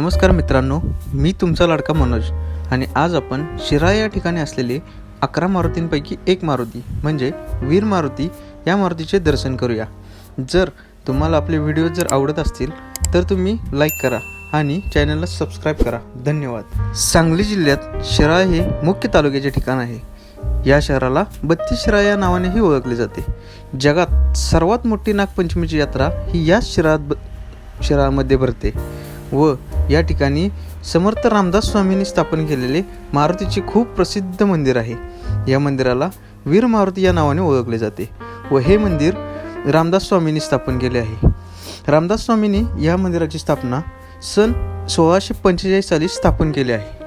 नमस्कार मित्रांनो मी तुमचा लाडका मनोज आणि आज आपण शिराळा या ठिकाणी असलेले अकरा मारुतींपैकी एक मारुती म्हणजे वीर मारुती या मारुतीचे दर्शन करूया. जर तुम्हाला आपले व्हिडिओ जर आवडत असतील तर तुम्ही लाईक करा आणि चॅनलला सबस्क्राईब करा. धन्यवाद. सांगली जिल्ह्यात शिराळा हे मुख्य तालुक्याचे ठिकाण आहे. या शहराला बत्तीस शिराळा या नावानेही ओळखले जाते. जगात सर्वात मोठी नागपंचमीची यात्रा ही याच शिराळात ब शिराळामध्ये भरते. व या ठिकाणी समर्थ रामदास स्वामींनी स्थापन केलेले मारुतीचे खूप प्रसिद्ध मंदिर आहे. या मंदिराला वीर मारुती या नावाने ओळखले जाते व हे मंदिर रामदास स्वामींनी स्थापन केले आहे. रामदास स्वामींनी या मंदिराची स्थापना सन सोळाशे पंचेचाळीस साली स्थापन केले आहे.